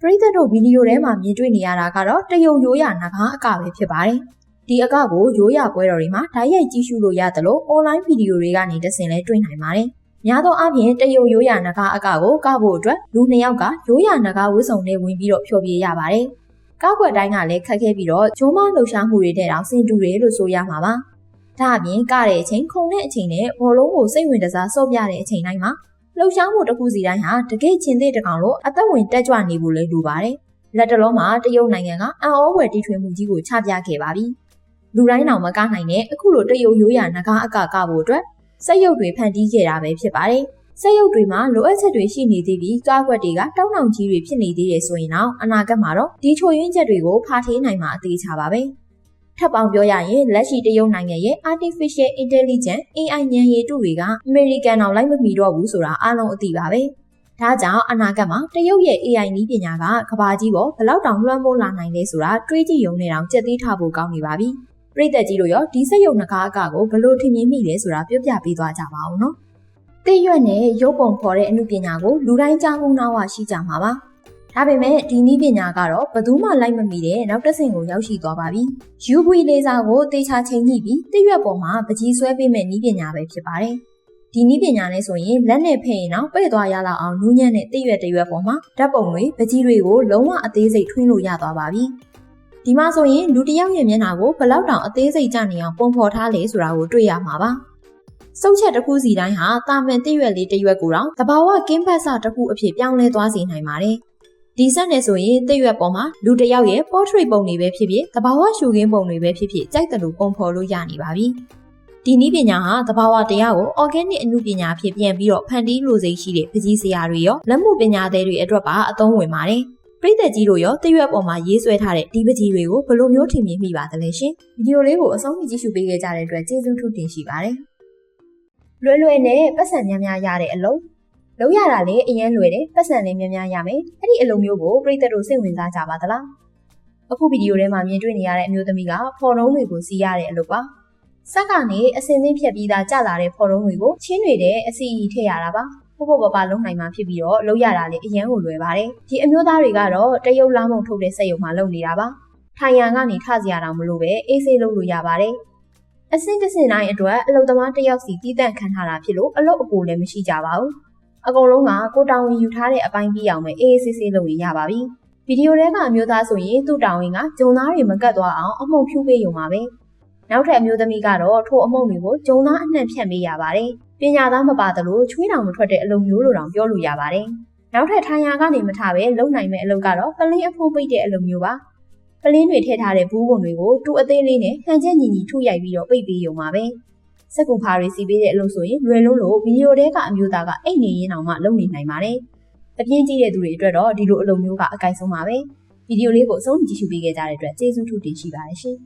ပရိသတ်တို့ဗီဒီယိုထဲမှာမြင်တွေ့နေရတာကတော့တရုတ်ရိုးရာနဂါးအကပဲဖြစ်ပါတယ်။ဒီအကကိုရိုးရာပွဲတော်တွေမှာဓာတ်ရိုက်ကြည့်ရှုလို့ရတယ်လို့ online ဗီဒီယိုတွေကနေတဆင်လဲတွေ့နိုင်ပါတယ်။များသောအားဖြင့်တရုတ်ရိုးရာနဂါးအကကိုကဖို့အတွက်လူနှစ်ယောက်ကရိုးရာနဂါးဝတ်စုံနဲ့ဝင်ပြီးတော့ဖျော်ဖြေရပါတယ်။ကောက်ွက်တိုင်းကလည်းခက်ခဲပြီးတော့ဂျုံမလှူရှားမှုတွေတဲ့တောင်ဆင်တူတယ်လို့ဆိုရမှာပါ။ဒါအပြင်ကတဲ့အချိန်ခုံတဲ့အချိန်နဲ့ဘောလုံးကိုစိတ်ဝင်တစားစော့ပြတဲ့အချိန်တိုင်းမှာ လှုပ်ရှားမှုတစ်ခုစီတိုင်းဟာတကယ့်ချင်းသေးတကောင်လို့အသက်ဝင်တက်ကြွနေဖို့လည်းလိုပါတယ်။လက်တလုံးမှာတရုတ်နိုင်ငံကအံ့ဩဖွယ်တီထွင်မှုကြီးကိုချပြခဲ့ပါပြီ။လူတိုင်းတော်မကနိုင်တဲ့အခုလိုတရုတ်ရိုးရာနဂါအကကဖို့အတွက်စက်ရုပ်တွေဖန်တီးခဲ့တာပဲဖြစ်ပါတယ်။စက်ရုပ်တွေမှာလိုအပ်ချက်တွေရှိနေသေးပြီးကားွက်တွေကတောင်းတောင်ကြီးတွေဖြစ်နေသေးတယ်ဆိုရင်တော့အနာဂတ်မှာတော့ဒီချိုရင်းချက်တွေကိုဖာထေးနိုင်မှာအသေးချပါပဲ။ ထပ်ပေါင်းပြောရရင်လက်ရှိတရုတ်နိုင်ငံရဲ့ artificial intelligence AI ဉာဏ်ရည်တုတွေကအမေရိကန်အောင်လိုက်မမီတော့ဘူးဆိုတာအားလုံးအသိပါပဲ။ဒါကြောင့်အနာဂတ်မှာတရုတ်ရဲ့ AI နည်းပညာကကဘာကြီးပေါ်ဘလောက်တောင်လွှမ်းမိုးလာနိုင်လဲဆိုတာတွေးကြည့်ရုံနဲ့တောင်ကြက်သေးထားဖို့ကောင်းနေပါပြီ။ပြည်သက်ကြီးတို့ရောဒီစက်ရုံနှကားအကကိုဘလို့ထင်မြင်မိလဲဆိုတာပြောပြပေးသွားကြပါအောင်နော်။တိရွက်နဲ့ရုပ်ပုံဖော်တဲ့အမှုပညာကိုလူတိုင်းကြားမှုနာဝရှိကြမှာပါ။ ဒါပေမဲ့ဒီနည်းပညာကတော့ဘယ်သူမှလိုက်မမီတဲ့နောက်တစ်ဆင့်ကိုရောက်ရှိသွားပါပြီ။ UV လေဆာကိုတေချာချိန်ညှိပြီးတိရွက်ပေါ်မှာပကြီးဆွဲပေးမဲ့နည်းပညာပဲဖြစ်ပါတယ်။ဒီနည်းပညာနဲ့ဆိုရင်လက်နဲ့ဖယ်ရင်တော့ပဲ့သွားရလောက်အောင်နူးညံ့တဲ့တိရွက်တရွက်ပေါ်မှာဓာတ်ပုံတွေပကြီးတွေကိုလုံးဝအသေးစိတ်ထွင်းလို့ရသွားပါပြီ။ဒီမှာဆိုရင်လူတစ်ယောက်ရဲ့မျက်နှာကိုဘယ်လောက်တောင်အသေးစိတ်ကြနေအောင်ပုံဖော်ထားလဲဆိုတာကိုတွေ့ရမှာပါ။စုပ်ချက်တစ်ခုစီတိုင်းဟာတာမန်တိရွက်လေးတစ်ရွက်ကိုတော့တဘာဝကင်းပတ်စတစ်ခုအဖြစ်ပြောင်းလဲသွားစေနိုင်ပါတယ်။ ဒီဆက်နဲ့ဆိုရင်တိရွက်ပေါ်မှာလူတစ်ယောက်ရဲ့ portrait ပုံတွေပဲဖြစ်ဖြစ်တဘာဝရှုခင်းပုံတွေပဲဖြစ်ဖြစ်ကြိုက်တယ်လို့ပုံဖော်လို့ရနေပါပြီ။ဒီနည်းပညာဟာတဘာဝတရားကို organic အမှုပညာဖြစ်ပြန်ပြီးတော့ဖန်တီးလိုစိတ်ရှိတဲ့ပကြီးစရာတွေရောလက်မှုပညာသည်တွေအတွက်ပါအသုံးဝင်ပါတယ်။ပြည်သက်ကြီးတို့ရောတရွက်ပေါ်မှာရေးဆွဲထားတဲ့ဒီပကြီးတွေကိုဘယ်လိုမျိုးထင်မြင်မိပါသလဲရှင်။ဗီဒီယိုလေးကိုအဆုံးထိကြည့်ရှုပေးခဲ့ကြတဲ့အတွက်ကျေးဇူးထူးတင်ရှိပါတယ်။လွယ်လွယ်နဲ့ပတ်စံများများရတဲ့အလု ပ်လုံးရတာလည်းအရင်လွယ်တယ်ပတ်စံလည်းများများရမယ်အဲ့ဒီအလုပ်မျိုးကိုပြည်သက်တို့စိတ်ဝင်စားကြပါသလားအခုဗီဒီယိုထဲမှာမြင်တွေ့နေရတဲ့အမျိုးသမီးကဖော်နှုံးတွေကိုစီးရတဲ့အလုပ်ပါစက်ကနေအစင်းစင်းဖြတ်ပြီးသားကျလာတဲ့ဖော်နှုံးတွေကိုချင်းတွေတဲ့အစီအီထည့်ရတာပါဖို့ဖို့ပပလုံးနိုင်မှာဖြစ်ပြီးတော့လုံးရတာလည်းအရန်ကိုလွယ်ပါတယ်ဒီအမျိုးသားတွေကတော့တရုတ်လာမုံထုတ်တဲ့စက်ရုံမှာလုပ်နေတာပါထိုင်ရန်ကနေထစရာတောင်မလိုပဲအေးဆေးလုပ်လို့ရပါတယ်အစင်းတစင်းတိုင်းအတွက်အလုပ်သမားတစ်ယောက်စီတည်တံ့ခံထားတာဖြစ်လို့အလုပ်အပိုလည်းမရှိကြပါဘူး အကုန်လုံးကကိုတောင်ဝင်ယူထားတဲ့အပိုင်းပြီးအောင်ပဲအေးဆေးဆေးလုပ်ရင်ရပါပြီဗီဒီယိုထဲကအမျိုးသားဆိုရင်သူ့တောင်ဝင်ကဂျုံသားတွေမကတ်သွားအောင်အမှုံဖြူပေးရုံပါပဲနောက်ထပ်အမျိုးသမီးကတော့ထိုအမုံတွေကိုဂျုံသားအနှံ့ဖြန့်ပေးရပါတယ်ပညာသားမပါသလိုချွေးတောင်မထွက်တဲ့အလုပ်မျိုးလိုတောင်ပြောလို့ရပါတယ်နောက်ထပ်ထိုင်ရာကနေမထပဲလုံနိုင်မဲ့အလုပ်ကတော့ပလင်းအဖိုးပိတ်တဲ့အလုပ်မျိုးပါပလင်းတွေထည့်ထားတဲ့ဘူးပုံတွေကိုတူအသေးလေးနဲ့ဟန်ချက်ညီညီထုရိုက်ပြီးတော့ပိတ်ပေးရုံပါပဲ စက်ကူဖာတွေစီပေးတဲ့အလုပ်ဆိုရင်လွယ်လုံးလို့ဗီဒီယိုထဲကအမျိုးသားကအိတ်နေရင်းအောင်မှလုပ်နေနိုင်ပါတယ်အပြင်းကြီးတဲ့သူတွေအတွက်တော့ဒီလိုအလုပ်မျိုးကအကိုက်ဆုံးပါပဲဗီဒီယိုလေးကိုအဆုံးကြည့်ရှုပေးခဲ့ကြတဲ့အတွက်ကျေးဇူးထူးတင်ရှိပါတယ်ရှင်